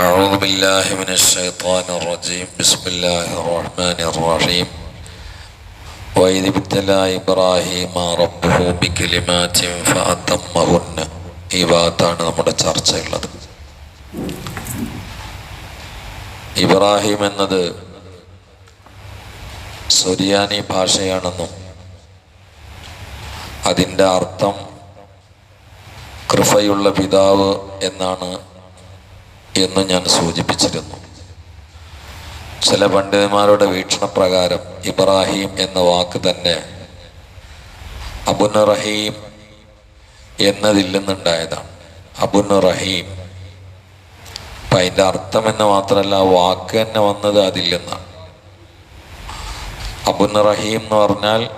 أعوذ بالله من الشيطان الرجيم بسم الله الرحمن الرحيم وإذ ابتلى إبراهيم ربه بكلمات فأتمهن ഈ ഭാഗത്താണ് നമ്മുടെ ചർച്ചയുള്ളത് ഇബ്രാഹിം എന്നത് സുറിയാനി ഭാഷയാണെന്നും അതിൻ്റെ അർത്ഥം കൃപയുള്ള പിതാവ് എന്നാണ് എന്ന് ഞാൻ സൂചിപ്പിച്ചിരുന്നു. ചില പണ്ഡിതന്മാരുടെ വീക്ഷണപ്രകാരം ഇബ്രാഹിം എന്ന വാക്ക് തന്നെ അബുൻ റഹീം എന്നതിൽ നിന്നുണ്ടായതാണ്. അബുൻ റഹീം അപ്പം അതിന്റെ അർത്ഥം എന്ന് മാത്രമല്ല വാക്ക് തന്നെ വന്നത് അതിൽ നിന്നാണ്. റഹീം എന്ന് പറഞ്ഞാൽ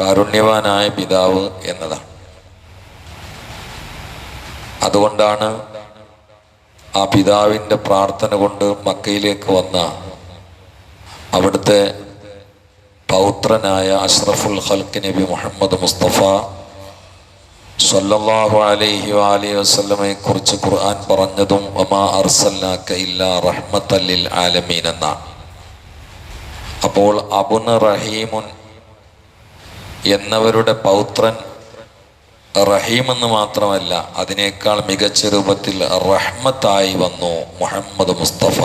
കാരുണ്യവാനായ പിതാവ് എന്നതാണ്. അതുകൊണ്ടാണ് ആ പിതാവിന്റെ പ്രാർത്ഥന കൊണ്ട് മക്കയിലേക്ക് വന്ന അവിടുത്തെ പൗത്രനായ അഷ്റഫുൽ ഹൽക്ക് നബി മുഹമ്മദ് മുസ്തഫ സല്ലല്ലാഹു അലൈഹി വാലി വസ്ലമയെ കുറിച്ച് ഖുർആൻ പറഞ്ഞതും ഒമാ അർസല്ലാക്ക ഇല്ലാ റഹ്മത്തല്ലിൽ ആലമീൻ എന്നാണ്. അപ്പോൾ അബുൻ റഹീമുൻ എന്നവരുടെ പൗത്രൻ റഹീം എന്ന് മാത്രമല്ല അതിനേക്കാൾ മികച്ച രൂപത്തിൽ റഹ്മത്തായി വന്നു മുഹമ്മദ് മുസ്തഫ.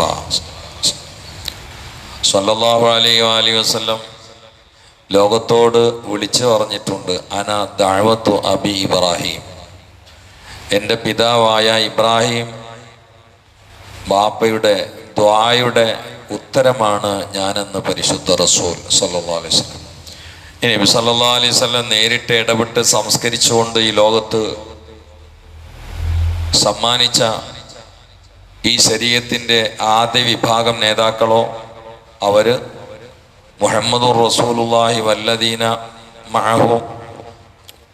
സല്ലല്ലാഹു അലൈഹി അലൈഹി വസല്ലം ലോകത്തോട് വിളിച്ചു പറഞ്ഞിട്ടുണ്ട് അന ദഅവത്തു അബി ഇബ്രാഹിം. എന്റെ പിതാവായ ഇബ്രാഹിം ബാപ്പയുടെ ദ്വായുടെ ഉത്തരമാണ് ഞാനെന്ന് പരിശുദ്ധ റസൂൽ സല്ലല്ലാഹു അലൈഹി വസല്ലം ഇനി സല്ലാ അലൈഹി നേരിട്ട് ഇടപെട്ട് സംസ്കരിച്ചുകൊണ്ട് ഈ ലോകത്ത് സമ്മാനിച്ച ഈ ശരീരത്തിന്റെ ആദ്യ വിഭാഗം നേതാക്കളോ അവർ മുഹമ്മദുർ റസൂലുല്ലാഹി വല്ലദീന മഹു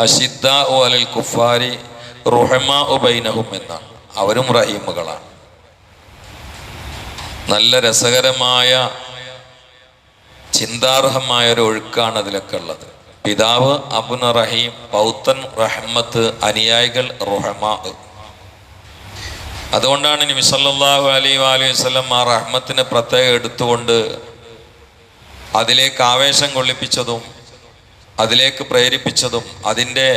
അഷിദ്ദ ഒ അലൽ കുഫാരി റുഹമ ഉബൈനഹും എന്നാണ്. അവരും റഹീമുകളാണ്. നല്ല രസകരമായ ചിന്താർഹമായ ഒരു ഒഴുക്കാണ് അതിലൊക്കെ ഉള്ളത്. പിതാവ് അബുൻ റഹീം പൗത്തൻ റഹ്മത്ത് അനുയായികൾ റുഹമാ. അതുകൊണ്ടാണ് നബി സല്ലല്ലാഹു അലൈഹി വസല്ലം ആ റഹ്മത്തിനെ പ്രത്യേകം എടുത്തുകൊണ്ട് അതിലേക്ക് ആവേശം കൊള്ളിപ്പിച്ചതും അതിലേക്ക് പ്രേരിപ്പിച്ചതും അതിന്റെ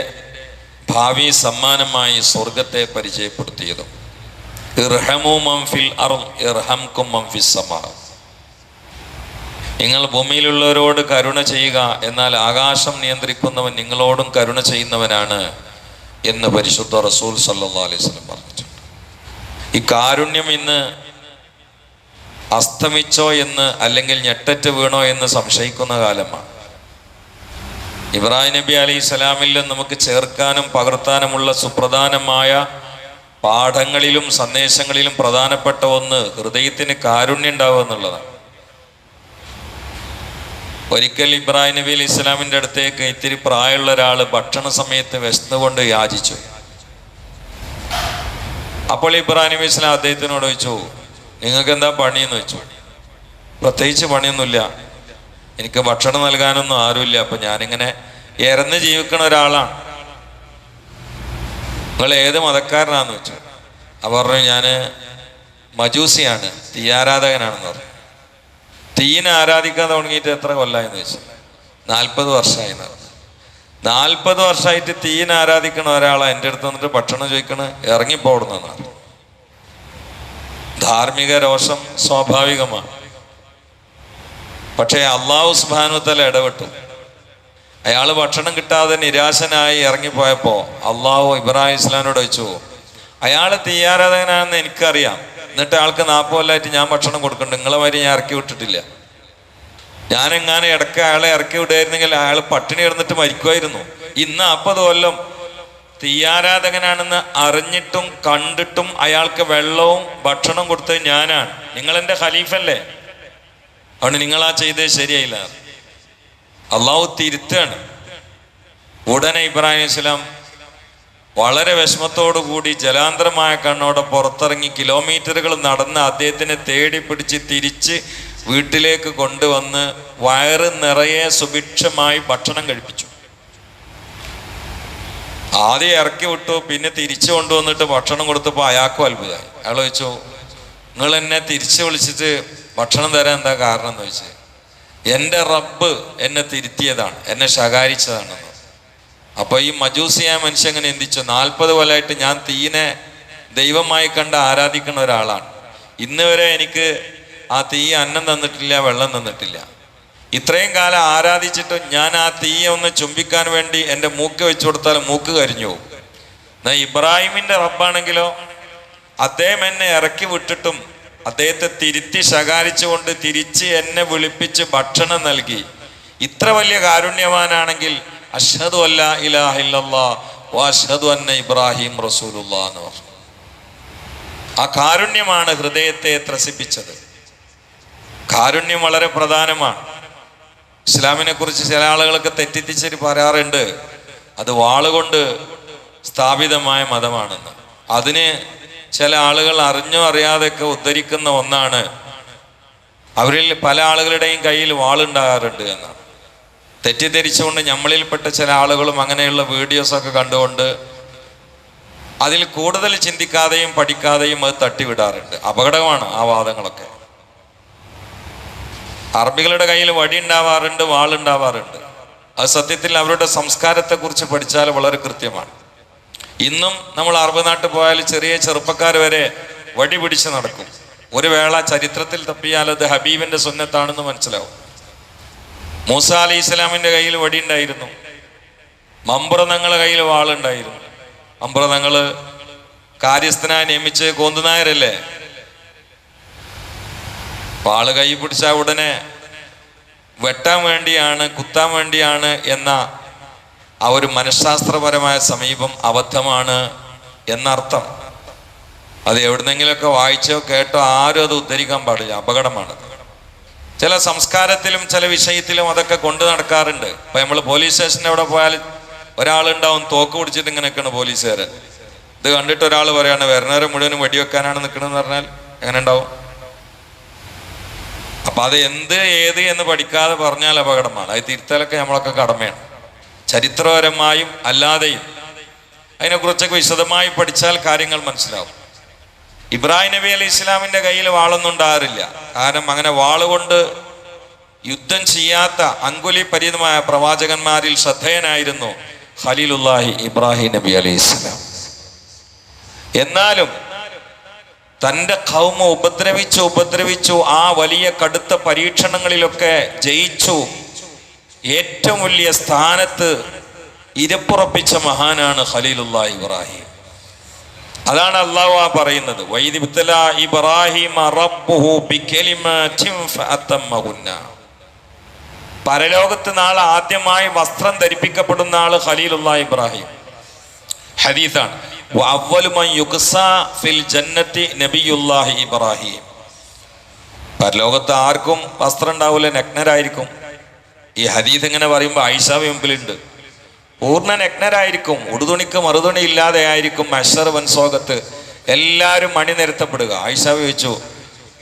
ഭാവി സമ്മാനമായി സ്വർഗത്തെ പരിചയപ്പെടുത്തിയതും. ഇർഹമു മംഫിൽ അറും ഇർഹംകും മംഫിസ് സമാ. നിങ്ങൾ ഭൂമിയിലുള്ളവരോട് കരുണ ചെയ്യുക എന്നാൽ ആകാശം നിയന്ത്രിക്കുന്നവൻ നിങ്ങളോടും കരുണ ചെയ്യുന്നവനാണ് എന്ന് പരിശുദ്ധ റസൂൽ സല്ലാ അലൈഹി വസല്ലം പറഞ്ഞിട്ടുണ്ട്. ഈ കാരുണ്യം ഇന്ന് അസ്തമിച്ചോ എന്ന് അല്ലെങ്കിൽ ഞെട്ടറ്റ് വീണോ എന്ന് സംശയിക്കുന്ന കാലമാണ്. ഇബ്രാഹിം നബി അലൈഹി സ്വലാമിൽ നമുക്ക് ചേർക്കാനും പകർത്താനുമുള്ള സുപ്രധാനമായ പാഠങ്ങളിലും സന്ദേശങ്ങളിലും പ്രധാനപ്പെട്ട ഒന്ന് ഹൃദയത്തിന് കാരുണ്യം ഉണ്ടാവുക എന്നുള്ളതാണ്. ഒരിക്കൽ ഇബ്രാഹിം നബി അലി ഇസ്ലാമിന്റെ അടുത്തേക്ക് ഇത്തിരി പ്രായമുള്ള ഒരാൾ ഭക്ഷണ സമയത്ത് വിശന്നുകൊണ്ട് യാചിച്ചു. അപ്പോൾ ഇബ്രാഹിം നബി ഇസ്ലാം അദ്ദേഹത്തിനോട് ചോദിച്ചു നിങ്ങൾക്ക് എന്താ പണിയെന്ന് വെച്ചു പ്രത്യേകിച്ച് പണിയൊന്നുമില്ല. എനിക്ക് ഭക്ഷണം നൽകാനൊന്നും ആരുമില്ല. അപ്പൊ ഞാനിങ്ങനെ ഇറന്ന് ജീവിക്കണ ഒരാളാണ്. നിങ്ങൾ ഏത് മതക്കാരനാന്ന് വെച്ചു അവർ പറഞ്ഞു ഞാൻ മജൂസിയാണ് തീയാരാധകനാണെന്ന് പറഞ്ഞു. തീയിനെ ആരാധിക്കാൻ തുടങ്ങിയിട്ട് എത്ര കൊല്ലായെന്ന് വെച്ചു നാൽപ്പത് വർഷമായി നാൽപ്പത് വർഷമായിട്ട് തീനെ ആരാധിക്കണ ഒരാളെ എന്റെ അടുത്ത് വന്നിട്ട് ഭക്ഷണം ചോദിക്കണ ഇറങ്ങിപ്പോടുന്നതാണ് ധാർമ്മിക രോഷം സ്വാഭാവികമാണ്. പക്ഷേ അള്ളാഹു സുബാനുത്തല ഇടപെട്ടു. അയാൾ ഭക്ഷണം കിട്ടാതെ നിരാശനായി ഇറങ്ങിപ്പോയപ്പോൾ അള്ളാഹു ഇബ്രാഹിം ഇസ്ലാമിനോട് വെച്ചു അയാൾ തീയാരാധകനാണെന്ന് എനിക്കറിയാം. എന്നിട്ട് ആൾക്ക് നാൽപ്പത് കൊല്ലമായിട്ട് ഞാൻ ഭക്ഷണം കൊടുക്കുന്നുണ്ട് നിങ്ങളെ മാതിരി ഞാൻ ഇറക്കി വിട്ടിട്ടില്ല. ഞാനെങ്ങാനും ഇടയ്ക്ക് അയാളെ ഇറക്കി വിടുമായിരുന്നെങ്കിൽ അയാൾ പട്ടിണി കിടന്നിട്ട് മരിക്കുമായിരുന്നു. ഇന്ന് നാൽപ്പത് കൊല്ലം തീയാരാധകനാണെന്ന് അറിഞ്ഞിട്ടും കണ്ടിട്ടും അയാൾക്ക് വെള്ളവും ഭക്ഷണം കൊടുത്തത് ഞാനാണ്. നിങ്ങൾ എന്റെ ഖലീഫല്ലേ? അതുകൊണ്ട് ആ ചെയ്തത് ശരിയായില്ല. അള്ളാഹു തിരുത്താണ് ഉടനെ ഇബ്രാഹിം ഇസ്ലാം വളരെ വിഷമത്തോടു കൂടി ജലാന്തരമായ കണ്ണോടെ പുറത്തിറങ്ങി കിലോമീറ്ററുകൾ നടന്ന് അദ്ദേഹത്തിനെ തേടി പിടിച്ച് തിരിച്ച് വീട്ടിലേക്ക് കൊണ്ടുവന്ന് വയറ് നിറയെ സുഭിക്ഷമായി ഭക്ഷണം കഴിപ്പിച്ചു. ആദ്യം ഇറക്കി വിട്ടു പിന്നെ തിരിച്ചു കൊണ്ടുവന്നിട്ട് ഭക്ഷണം കൊടുത്തപ്പോൾ അയാൾക്കും അത്ഭുതമായി. അയാൾ ചോദിച്ചു നിങ്ങൾ എന്നെ തിരിച്ചു വിളിച്ചിട്ട് ഭക്ഷണം തരാൻ എന്താ കാരണം? എന്ന് ചോദിച്ചു എന്റെ റബ്ബ് എന്നെ തിരുത്തിയതാണ് എന്നെ ശകാരിച്ചതാണെന്ന്. അപ്പൊ ഈ മജൂസിയായ മനുഷ്യൻ എങ്ങനെ എന്തിച്ചു നാൽപ്പത് കൊല്ലമായിട്ട് ഞാൻ തീനെ ദൈവമായി കണ്ട് ആരാധിക്കുന്ന ഒരാളാണ്. ഇന്ന് വരെ എനിക്ക് ആ തീ അന്നം തന്നിട്ടില്ല വെള്ളം തന്നിട്ടില്ല. ഇത്രയും കാലം ആരാധിച്ചിട്ടും ഞാൻ ആ തീയെ ഒന്ന് ചുംബിക്കാൻ വേണ്ടി എന്റെ മൂക്ക് വെച്ചു കൊടുത്താൽ മൂക്ക് കരിഞ്ഞു പോകും. എന്നാ ഇബ്രാഹിമിന്റെ റബ്ബാണെങ്കിലോ അദ്ദേഹം എന്നെ ഇറക്കി വിട്ടിട്ടും അദ്ദേഹത്തെ തിരുത്തി ശകാരിച്ചുകൊണ്ട് തിരിച്ച് എന്നെ വിളിപ്പിച്ച് ഭക്ഷണം നൽകി. ഇത്ര വലിയ കാരുണ്യവാനാണെങ്കിൽ അഷ്ഹദു അല്ല ഇലാഹില്ലല്ലാ അഷ്ഹദു അന്ന ഇബ്രാഹിം റസൂലുള്ള എന്ന് പറഞ്ഞു. ആ കാരുണ്യമാണ് ഹൃദയത്തെ ത്രസിപ്പിച്ചത്. കാരുണ്യം വളരെ പ്രധാനമാണ്. ഇസ്ലാമിനെ കുറിച്ച് ചില ആളുകളൊക്കെ തെറ്റിദ്ധരിച്ചിട്ട് പറയാറുണ്ട്. അത് വാളുകൊണ്ട് സ്ഥാപിതമായ മതമാണെന്ന്. അതിന് ചില ആളുകൾ അറിഞ്ഞോ അറിയാതെയൊക്കെ ഉദ്ധരിക്കുന്ന ഒന്നാണ്. അവരിൽ പല ആളുകളുടെയും കയ്യിൽ വാളുണ്ടാകാറുണ്ട് എന്നാണ്. തെറ്റിദ്ധരിച്ചുകൊണ്ട് നമ്മളിൽപ്പെട്ട ചില ആളുകളും അങ്ങനെയുള്ള വീഡിയോസൊക്കെ കണ്ടുകൊണ്ട് അതിൽ കൂടുതൽ ചിന്തിക്കാതെയും പഠിക്കാതെയും അത് തട്ടിവിടാറുണ്ട്. അപകടമാണ് ആ വാദങ്ങളൊക്കെ. അറബികളുടെ കയ്യിൽ വടി ഉണ്ടാവാറുണ്ട് വാളുണ്ടാവാറുണ്ട് അത് സത്യത്തിൽ അവരുടെ സംസ്കാരത്തെക്കുറിച്ച് പഠിച്ചാൽ വളരെ കൃത്യമാണ്. ഇന്നും നമ്മൾ അറബ് നാട്ടിൽ പോയാൽ ചെറിയ ചെറുപ്പക്കാർ വരെ വടി പിടിച്ച് നടക്കും. ഒരു വേള ചരിത്രത്തിൽ തപ്പിയാൽ അത് ഹബീബിന്റെ സുന്നത്താണെന്ന് മനസ്സിലാവും. മൂസ അലി ഇസ്ലാമിന്റെ കയ്യിൽ വടി ഉണ്ടായിരുന്നു. മമ്പുറതങ്ങളുടെ കയ്യിൽ വാളുണ്ടായിരുന്നു മമ്പ്രതങ്ങൾ കാര്യസ്ഥനായി നിയമിച്ച് കോന്തുനായരല്ലേ? വാൾ കൈ പിടിച്ച ഉടനെ വെട്ടാൻ വേണ്ടിയാണ് കുത്താൻ വേണ്ടിയാണ് എന്ന ആ ഒരു മനഃശാസ്ത്രപരമായ സമീപം അബദ്ധമാണ് എന്നർത്ഥം. അത് എവിടുന്നെങ്കിലൊക്കെ വായിച്ചോ കേട്ടോ ആരും അത് ഉദ്ധരിക്കാൻ പാടില്ല. അപകടമാണ് ചില സംസ്കാരത്തിലും ചില വിഷയത്തിലും അതൊക്കെ കൊണ്ടു നടക്കാറുണ്ട്. ഇപ്പൊ നമ്മൾ പോലീസ് സ്റ്റേഷന്റെ അവിടെ പോയാൽ ഒരാളുണ്ടാവും തോക്ക് പിടിച്ചിട്ട് ഇങ്ങനെ നിൽക്കണ പോലീസുകാരൻ ഇത് കണ്ടിട്ട് ഒരാൾ പറയാണ് വരുന്നവരെ മുഴുവനും വെടിവെക്കാനാണ് നിൽക്കണമെന്ന് പറഞ്ഞാൽ എങ്ങനെ ഉണ്ടാവും? അപ്പൊ അത് എന്ത് ഏത് എന്ന് പഠിക്കാതെ പറഞ്ഞാൽ അപകടമാണ്. അത് തിരുത്തലൊക്കെ നമ്മളൊക്കെ കടമയാണ്. ചരിത്രപരമായും അല്ലാതെയും. അതിനെക്കുറിച്ചൊക്കെ വിശദമായി പഠിച്ചാൽ കാര്യങ്ങൾ മനസ്സിലാവും. ഇബ്രാഹിം നബി അലി ഇസ്ലാമിന്റെ കയ്യിൽ വാളൊന്നും ഉണ്ടാകാറില്ല കാരണം അങ്ങനെ വാളുകൊണ്ട് യുദ്ധം ചെയ്യാത്ത അങ്കുലി പരിതമായ പ്രവാചകന്മാരിൽ ശ്രദ്ധേയനായിരുന്നു ഖലീലുല്ലാഹി ഇബ്രാഹിം നബി അലി ഇസ്ലാം. എന്നാലും തന്റെ കൗമ ഉപദ്രവിച്ചു ഉപദ്രവിച്ചു ആ വലിയ കടുത്ത പരീക്ഷണങ്ങളിലൊക്കെ ജയിച്ചു. ഏറ്റവും വലിയ സ്ഥാനത്ത് ഇരപ്പുറപ്പിച്ച മഹാനാണ് ഖലീലുല്ലാഹി ഇബ്രാഹിം. അതാണ് അള്ളാഹു ആ പറയുന്നത്. ഇബ്രാഹിം പരലോകത്ത് നാളെ ആദ്യമായി വസ്ത്രം ധരിപ്പിക്കപ്പെടുന്ന ആൾ ഖലീലുള്ള ഇബ്രാഹിം. ഹദീസാണ്. ഇബ്രാഹിം. പരലോകത്ത് ആർക്കും വസ്ത്രം ഉണ്ടാവില്ല നഗ്നരായിരിക്കും. ഈ ഹദീസ് ഇങ്ങനെ പറയുമ്പോൾ ഐഷാവ് മുമ്പിലുണ്ട് പൂർണ നഗ്നരായിരിക്കും ഉടുതുണിക്ക് മറുതുണി ഇല്ലാതെ ആയിരിക്കും മഷർ വൻസോകത്ത് എല്ലാവരും മണി നിരത്തപ്പെടുക. ആയിഷ ചോദിച്ചു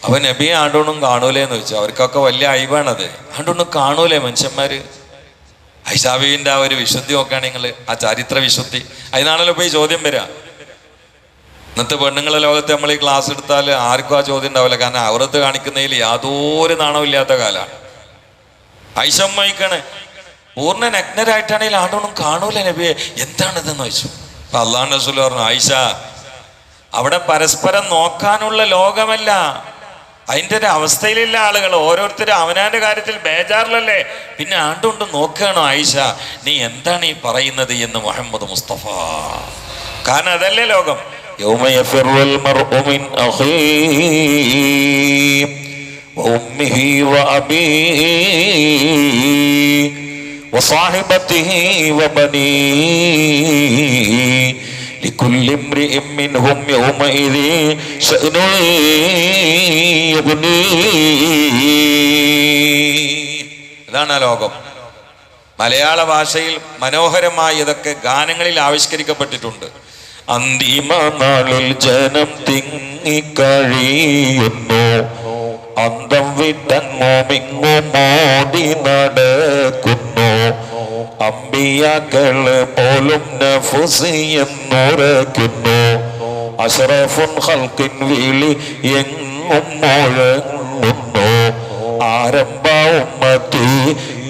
അവൻ നബിയെ ആണ്ടോണും കാണൂലേന്ന് ചോദിച്ചു. അവർക്കൊക്കെ വലിയ അയവാണത്. ആണ്ടോണും കാണൂലേ മനുഷ്യന്മാര്? ഐഷാബീവിന്റെ ആ ഒരു വിശുദ്ധി നോക്കുകയാണ് നിങ്ങൾ ആ ചരിത്ര വിശുദ്ധി. അതിനാണല്ലോ പോയി ചോദ്യം വരിക. ഇന്നത്തെ പെണ്ണുങ്ങളെ ലോകത്ത് നമ്മൾ ഈ ക്ലാസ് എടുത്താൽ ആർക്കും ആ ചോദ്യം ഉണ്ടാവില്ല. കാരണം അവരത്ത് കാണിക്കുന്നതിൽ യാതൊരു നാണവും ഇല്ലാത്ത കാലമാണ് ഐഷമ്മയിക്കാണ് പൂർണ നഗ്നരായിട്ടാണെങ്കിൽ ആണ്ടവനും കാണൂല നബിയെ? എന്താണിതെന്ന് ചോദിച്ചു. അപ്പൊ അള്ളാഹു റസൂൽ പറഞ്ഞു ആയിഷ അവിടെ പരസ്പരം നോക്കാനുള്ള ലോകമല്ല. അതിന്റെ ഒരു അവസ്ഥയിലില്ല ആളുകൾ ഓരോരുത്തരും അവനാന്റെ കാര്യത്തിൽ ബേജാറിലല്ലേ? പിന്നെ ആണ്ടുകൊണ്ട് നോക്കുകയാണോ ആയിഷ നീ എന്താണ് ഈ പറയുന്നത് എന്ന് മുഹമ്മദ് മുസ്തഫ? കാരണം അതല്ലേ ലോകം. യൗമ يفر المرء من أخيه وأمه وأبيه وصاحبته وبنيه لكل امرئ منهم يومئذ شأن يغنيه ഇതാണ് ആ ലോകം മലയാള ഭാഷയിൽ മനോഹരമായി ഇതൊക്കെ ഗാനങ്ങളിൽ ആവിഷ്കരിക്കപ്പെട്ടിട്ടുണ്ട് അന്തിമ നാളിൽ ജനം തിങ്ങിക്കഴിയുന്നു അന്തം വിട്ടങ്ങോമിങ്ങോ മോടി നടക്കുന്നു അമ്പിയാക്കൾ പോലും നഫുസിയെന്നുറക്കുന്നു അഷറഫുൻ ഹൽക്കിൻ വിളി എങ്ങും മുഴങ്ങുന്നു. ആരംഭ ഉമ്മത്തി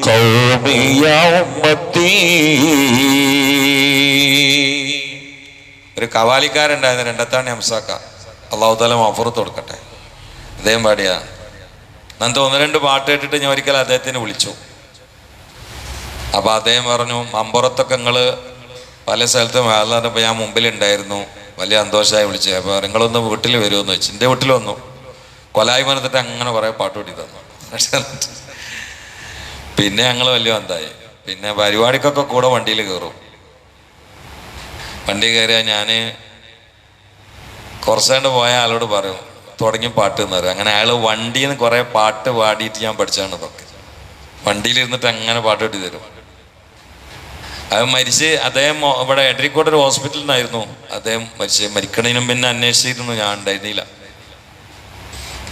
കൗമിയ ഉമ്മത്തി. ഒരു കവാലിക്കാരുണ്ടായിരുന്നു രണ്ടത്താണ് ഹംസാക്ക അള്ളാഹു താല മഫറത്ത് കൊടുക്കട്ടെ. അദ്ദേഹം പാടിയ നന്ദ ഒന്ന് രണ്ട് പാട്ട് കേട്ടിട്ട് ഞാൻ ഒരിക്കൽ അദ്ദേഹത്തിന് വിളിച്ചു. അപ്പൊ അദ്ദേഹം പറഞ്ഞു മമ്പുറത്തൊക്കെ നിങ്ങൾ പല സ്ഥലത്തും വേളാറിനപ്പോൾ ഞാൻ മുമ്പിലുണ്ടായിരുന്നു. വലിയ സന്തോഷമായി വിളിച്ചു അപ്പോൾ നിങ്ങളൊന്ന് വീട്ടിൽ വരുമെന്ന് വെച്ചു. എന്റെ വീട്ടിൽ വന്നു. കൊലായി മനത്തിട്ട് അങ്ങനെ കുറേ പാട്ട് തന്നു. പിന്നെ ഞങ്ങൾ വലിയ എന്തായി പിന്നെ പരിപാടിക്കൊക്കെ കൂടെ വണ്ടിയിൽ കയറും വണ്ടി കയറിയാൽ ഞാൻ കുറച്ചുകൊണ്ട് പോയ ആളോട് പറയും തുടങ്ങി പാട്ട് എന്ന് പറയും. അങ്ങനെ അയാൾ വണ്ടിയിൽ നിന്ന് കുറേ പാട്ട് പാടിയിട്ട് ഞാൻ പഠിച്ചാണ് ഇതൊക്കെ. വണ്ടിയിലിരുന്നിട്ട് അങ്ങനെ പാട്ട് കിട്ടി തരും. അത് മരിച്ച് അദ്ദേഹം ഇവിടെ എടരിക്കോട് ഒരു ഹോസ്പിറ്റലിൽ നിന്നായിരുന്നു അദ്ദേഹം മരിച്ച് മരിക്കണതിനും പിന്നെ അന്വേഷിച്ചിരുന്നു ഞാൻ ഉണ്ടായിരുന്നില്ല.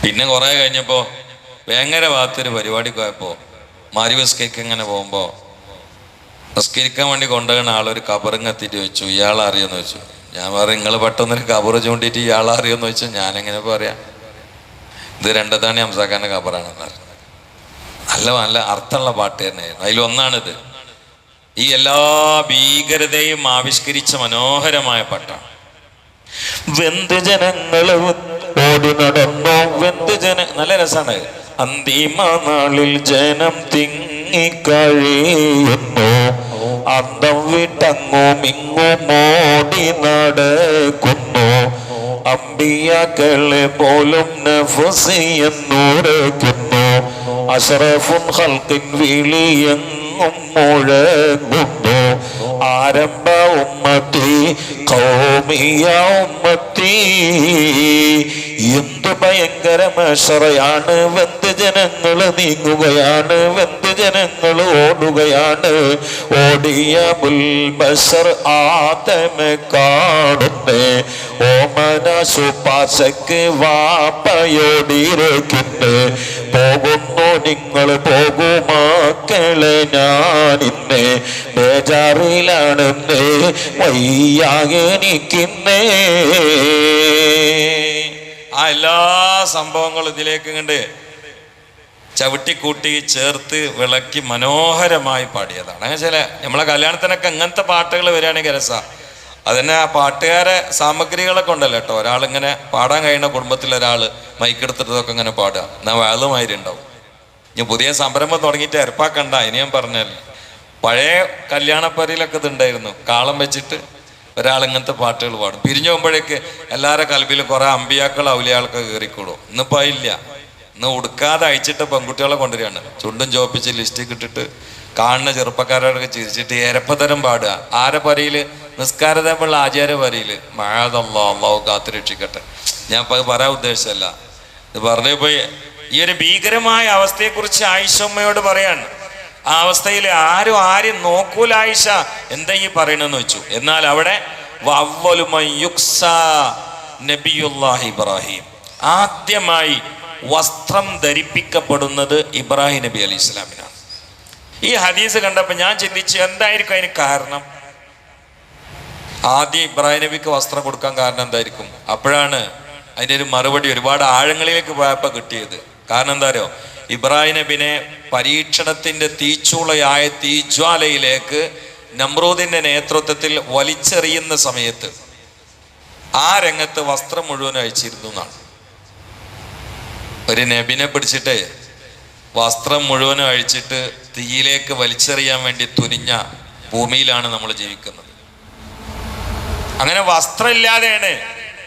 പിന്നെ കുറേ കഴിഞ്ഞപ്പോൾ വേങ്ങര ഭാഗത്തൊരു പരിപാടി പോയപ്പോൾ മാരി ബസ്കേക്ക് ഇങ്ങനെ പോകുമ്പോൾ നിസ്കരിക്കാൻ വേണ്ടി കൊണ്ടുപോകുന്ന ആളൊരു കബറിങ് എത്തിയിട്ട് വെച്ചു ഇയാളെ അറിയുമെന്ന് വെച്ചു ഞാൻ പറയും നിങ്ങൾ പെട്ടെന്നൊരു കബറ് ചൂണ്ടിയിട്ട് അറിയുമെന്ന് വെച്ചു ഞാൻ എങ്ങനെ പറയാം ഇത് രണ്ടത്താണ് ഹംസാഖാന്റെ കബറാണെന്ന് നല്ല നല്ല അർത്ഥമുള്ള പാട്ട് തന്നെയായിരുന്നു. അതിലൊന്നാണിത്. ഈ എല്ലാ ഭീകരതയും ആവിഷ്കരിച്ച മനോഹരമായ പാട്ടാണ് വെന്ത് ഓടി നടന്നു വെന്ത് ജന നല്ല രസാണ്. അന്തിമ നാളിൽ ജനം തിങ്ങിക്കഴിയുന്നു അന്തം വിട്ടങ്ങും ഇങ്ങും ഓടി നടക്കുന്നു. അമ്പിയാക്കളെ പോലും നഫസിയെന്നുരക്കുന്നു അഷറഫും ഹൽക്കിൻ വിളിയെങ്ങും മുഴങ്ങുന്നു ആരംഭ ഉമ്മത്തി കൗമിയ ഉമ്മത്തി. എന്ത് ഭയങ്കര മഷറയാണ് വെന്ത് ജനങ്ങൾ നീങ്ങുകയാണ് വെന്ത് ജനങ്ങൾ ഓടുകയാണ്. ഓടിയ ബുൽബഷർ ആദമ കാണുന്നേ ഓമന സുപാസക്ക് വാപ്പയോടിരക്കുന്നേ പോകുന്നു നിങ്ങൾ പോകുമാക്കളെ ഞാൻ ഇന്നേ ബേജാറിലാണെന്നേ വയ്യാകെനിക്കുന്നേ ആ എല്ലാ സംഭവങ്ങളും ഇതിലേക്ക് കണ്ട് ചവിട്ടിക്കൂട്ടി ചേർത്ത് വിളക്കി മനോഹരമായി പാടിയതാണ്. അങ്ങനെ ചില നമ്മളെ കല്യാണത്തിനൊക്കെ അങ്ങനത്തെ പാട്ടുകൾ വരികയാണെങ്കിൽ രസ. അതന്നെ ആ പാട്ടുകാരെ സാമഗ്രികളൊക്കെ ഉണ്ടല്ലോ കേട്ടോ. ഒരാളിങ്ങനെ പാടാൻ കഴിയുന്ന കുടുംബത്തിൽ ഒരാൾ മൈക്കെടുത്തിട്ടതൊക്കെ ഇങ്ങനെ പാടുക. എന്നാൽ വേളുമാതിരി ഉണ്ടാവും. ഇനി പുതിയ സംരംഭം തുടങ്ങിയിട്ട് എരപ്പാക്കണ്ട ഇനി ഞാൻ പറഞ്ഞല്ലേ. പഴയ കല്യാണപ്പരയിലൊക്കെ ഇതുണ്ടായിരുന്നു. കാളം വെച്ചിട്ട് ഒരാൾ ഇങ്ങനത്തെ പാട്ടുകൾ പാടും. പിരിഞ്ഞു പോകുമ്പോഴേക്ക് എല്ലാവരുടെ കൽബിലും കുറേ അമ്പിയാക്കൾ ഔലിയാളൊക്കെ കയറിക്കൂടും. ഇന്നിപ്പോൾ ഇല്ല ഇന്ന് ഉടുക്കാതെ അയച്ചിട്ട് പെൺകുട്ടികളെ കൊണ്ടുവരികയാണ്. ചുണ്ടും ചോപ്പിച്ച് ലിസ്റ്റിൽ ഇട്ടിട്ട് കാണുന്ന ചെറുപ്പക്കാരോടൊക്കെ ചിരിച്ചിട്ട് എരപ്പതരം പാടുക. ആരെ പരയിൽ? നിസ്കാരതപ്പുള്ള ആചാര പരയിൽ. മഴതല്ലോ അള്ളാഹു കാത്തു രക്ഷിക്കട്ടെ. ഞാൻ ഇപ്പൊ പറയാൻ ഉദ്ദേശിച്ചല്ല ഇത് പറഞ്ഞപ്പോ ഈ ഒരു ഭീകരമായ അവസ്ഥയെക്കുറിച്ച് ആയിഷമ്മയോട് പറയാണ്. ആ അവസ്ഥയിൽ ആരും ആരും നോക്കൂല ആയിഷ. എന്താ ഈ പറയണെന്ന് വെച്ചു? എന്നാൽ അവിടെ ഇബ്രാഹിം. ആദ്യമായി വസ്ത്രം ധരിപ്പിക്കപ്പെടുന്നത് ഇബ്രാഹിം നബി അലി ഇസ്ലാമിനാണ് ഈ ഹദീസ് കണ്ടപ്പോൾ ഞാൻ ചിന്തിച്ചു എന്തായിരിക്കും അതിന് കാരണം? ആദ്യം ഇബ്രാഹിം നബിക്ക് വസ്ത്രം കൊടുക്കാൻ കാരണം എന്തായിരിക്കും? അപ്പോഴാണ് അതിന്റെ ഒരു മറുപടി ഒരുപാട് ആഴങ്ങളിലേക്ക് പോയപ്പോൾ കിട്ടിയത്. കാരണം എന്താ അറിയോ? ഇബ്രാഹിം നബിനെ പരീക്ഷണത്തിന്റെ തീച്ചൂളയായ തീജ്വാലയിലേക്ക് നമ്രൂദിന്റെ നേതൃത്വത്തിൽ വലിച്ചെറിയുന്ന സമയത്ത് ആ രംഗത്ത് വസ്ത്രം മുഴുവൻ അഴിച്ചിരുന്നു എന്നാണ്. ഒരു നബിനെ പിടിച്ചിട്ട് വസ്ത്രം മുഴുവനും അഴിച്ചിട്ട് തീയിലേക്ക് വലിച്ചെറിയാൻ വേണ്ടി തുനിഞ്ഞ ഭൂമിയിലാണ് നമ്മൾ ജീവിക്കുന്നത്. അങ്ങനെ വസ്ത്രമില്ലാതെയാണ്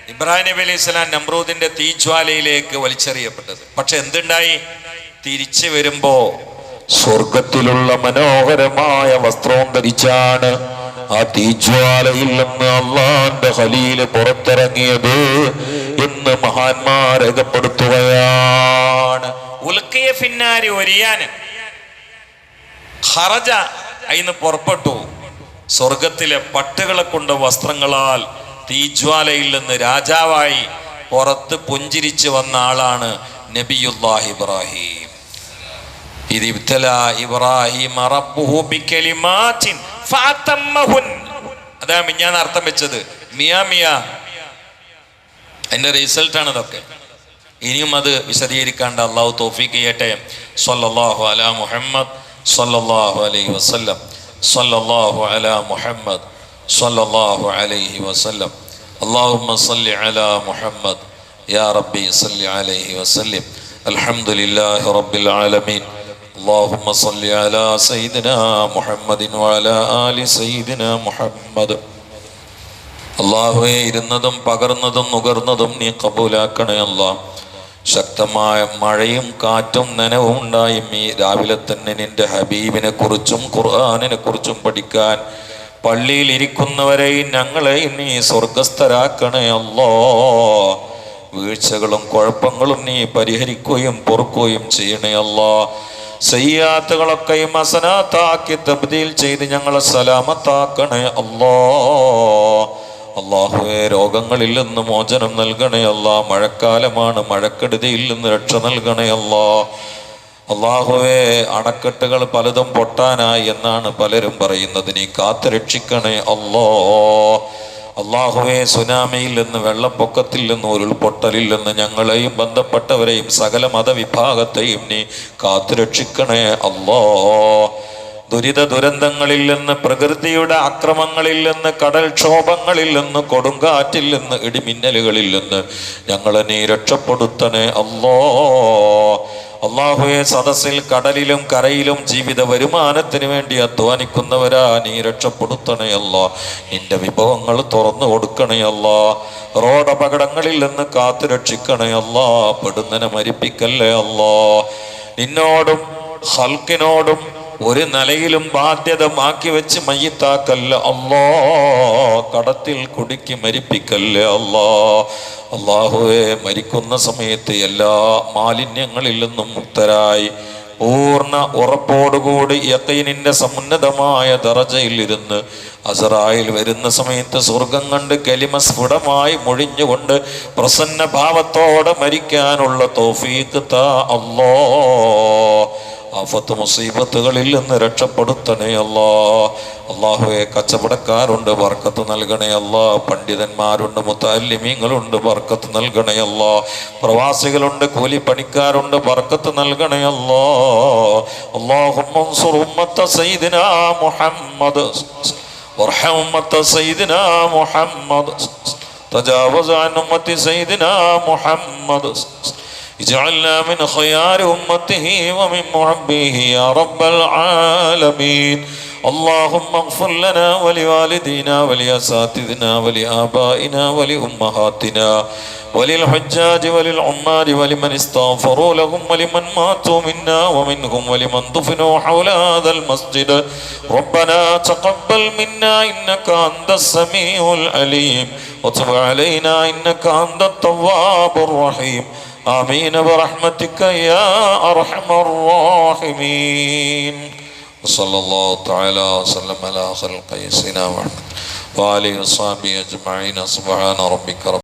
ഇബ്രാഹിം നബി അലൈഹി സ്വലാം നമ്രൂദിന്റെ തീജ്വാലയിലേക്ക് വലിച്ചെറിയപ്പെട്ടത്. പക്ഷെ എന്തുണ്ടായി? തിരിച്ചു വരുമ്പോ സ്വർഗത്തിലുള്ള മനോഹരമായ വസ്ത്രവും ധരിച്ചാണ് ആ തീജ്വാലയിൽ നിന്ന് അള്ളാന്റെ ഹലീൽ പുറത്തിറങ്ങിയത് എന്ന് മഹാന്മാർ രേഖപ്പെടുത്തുകയാണ്. ഉൽക്കിയ ഫിന്നാരി ഒരിയാന്. ഹറജ അയിന്ന് പുറപ്പെട്ടു. സ്വർഗത്തിലെ പട്ടുകളെ കൊണ്ട് വസ്ത്രങ്ങളാൽ തീജ്വാലയിൽ നിന്ന് രാജാവായി പുറത്ത് പുഞ്ചിരിച്ചു വന്ന ആളാണ് നബിയുല്ലാഹ് ഇബ്രാഹിം. ഇബ്രാഹിം റബ്ബുഹു ബികലിമാത്തിൻ ഫഅതമ്മഹുൻ അതാ ഞാൻ അർത്ഥം വെച്ചത്. മിയാമിയ മിയ. അതിന്റെ റിസൾട്ടാണ് ഇതൊക്കെ. ഇനിയും അത് വിശദീകരിക്കാണ്ട് അള്ളാഹു തോഫീക്ക് ചെയ്യട്ടെ സല്ലല്ലാഹു അലാ മുഹമ്മദ് സല്ലല്ലാഹു അലൈഹി വസല്ലം സല്ലല്ലാഹു അലാ മുഹമ്മദ് സല്ലല്ലാഹു അലൈഹി വസല്ലം اللهم صل على محمد يا ربي صل عليه وسلم الحمد لله رب العالمين اللهم صل على سيدنا محمد وعلى آل سيدنا محمد അള്ളാഹുവെ ഇരുന്നതും പകർന്നതും നുകർന്നതും നീ കബൂലാക്കണേ അല്ല ശക്തമായ മഴയും കാറ്റും നനവും ഉണ്ടായി ഈ രാവിലെ തന്നെ നിന്റെ ഹബീബിനെ കുറിച്ചും ഖുർആാനിനെ കുറിച്ചും പഠിക്കാൻ പള്ളിയിൽ ഇരിക്കുന്നവരെയും ഞങ്ങളെയും നീ സ്വർഗസ്ഥരാക്കണേ അല്ലോ. വീഴ്ചകളും കുഴപ്പങ്ങളും നീ പരിഹരിക്കുകയും പൊറുക്കുകയും ചെയ്യണേ അല്ലോ. സയ്യാത്തുകളൊക്കെയും അസനാത്താക്കി തബ്ദീൽ ചെയ്ത് ഞങ്ങളെ സലാമത്താക്കണേ അല്ലോ. അള്ളാഹുവെ രോഗങ്ങളിൽ നിന്ന് മോചനം നൽകണേ അല്ല. മഴക്കാലമാണ് മഴക്കെടുതിയിൽ നിന്ന് രക്ഷ നൽകണേ അല്ലാ. അള്ളാഹുവെ അണക്കെട്ടുകൾ പലതും പൊട്ടാനായി എന്നാണ് പലരും പറയുന്നത്. നീ കാത്തു രക്ഷിക്കണേ അല്ലോ. അള്ളാഹുവെ സുനാമിയിൽ നിന്ന് വെള്ളപ്പൊക്കത്തിൽ നിന്ന് ഉരുൾപൊട്ടലിൽ നിന്ന് ഞങ്ങളെയും ബന്ധപ്പെട്ടവരെയും സകല മതവിഭാഗത്തെയും നീ കാത്തു രക്ഷിക്കണേ അല്ലോ. ദുരിത ദുരന്തങ്ങളിൽ നിന്ന് പ്രകൃതിയുടെ അക്രമങ്ങളിൽ നിന്ന് കടൽക്ഷോഭങ്ങളിൽ നിന്ന് കൊടുങ്കാറ്റിൽ നിന്ന് ഇടിമിന്നലുകളിൽ നിന്ന് ഞങ്ങളെ നീ രക്ഷപ്പെടുത്തണേ അല്ലോ. അള്ളാഹുയെ സദസ്സിൽ കടലിലും കരയിലും ജീവിത വരുമാനത്തിന് വേണ്ടി അധ്വാനിക്കുന്നവരാ നീ രക്ഷപ്പെടുത്തണേ അല്ലോ. നിന്റെ വിഭവങ്ങൾ തുറന്നു കൊടുക്കണേ അല്ലോ. റോഡ് അപകടങ്ങളിൽ നിന്ന് കാത്തു രക്ഷിക്കണേ അല്ലോ. പെടുന്നനെ മരിപ്പിക്കല്ലേ അല്ലോ. നിന്നോടും ഹൽക്കിനോടും ഒരു നിലയിലും ബാധ്യത മാക്കി വെച്ച് മയ്യത്താക്കല്ല. അല്ലോ കടത്തിൽ കുടുക്കി മരിപ്പിക്കല്ല അല്ലോ. അള്ളാഹുവെ മരിക്കുന്ന സമയത്ത് എല്ലാ മാലിന്യങ്ങളിൽ നിന്നും മുക്തരായി. പൂർണ ഉറപ്പോടുകൂടി യക്കൈനിന്റെ സമുന്നതമായ ദറജയിൽ ഇരുന്ന് അസറായിൽ വരുന്ന സമയത്ത് സ്വർഗം കണ്ട് കലിമ സ്ഫുടമായി മുഴിഞ്ഞുകൊണ്ട് പ്രസന്ന ഭാവത്തോടെ മരിക്കാനുള്ള തോഫീക്ക് താ അല്ലോ. ആഫത്ത് മുസീബത്തുകളിൽ നിന്ന് രക്ഷപ്പെടുത്തണേ അല്ലാ. അള്ളാഹുവെ കച്ചവടക്കാരുണ്ട് വർക്കത്ത് നൽകണേ അല്ലാ. പണ്ഡിതന്മാരുണ്ട് മുത്താലിമീങ്ങളുണ്ട് വർക്കത്ത് നൽകണേ അല്ലാ. പ്രവാസികളുണ്ട് കൂലിപ്പണിക്കാരുണ്ട് വർക്കത്ത് നൽകണേ അല്ലാ. അള്ളാഹുമ്മത്ത് സൈദിന മുഹമ്മദ്. മുഹമ്മദ്. അൻ സൈദിന മുഹമ്മദ്. اجعلنا من خيار أمته ومن محبيه يا رب العالمين اللهم اغفر لنا ولوالدينا ولأساتذنا ولآبائنا ولأمهاتنا وللحجاج وللعمال ولمن استغفروا لهم ولمن ماتوا منا ومنهم ولمن دفنوا حول هذا المسجد ربنا تقبل منا إنك أنت السميع العليم وتب علينا إنك أنت التواب الرحيم آمين برحمتك يا أرحم الراحمين وصلى الله تعالى وسلم على خلق سيدنا محمد وآله وصحبه أجمعين سبحان ربك رب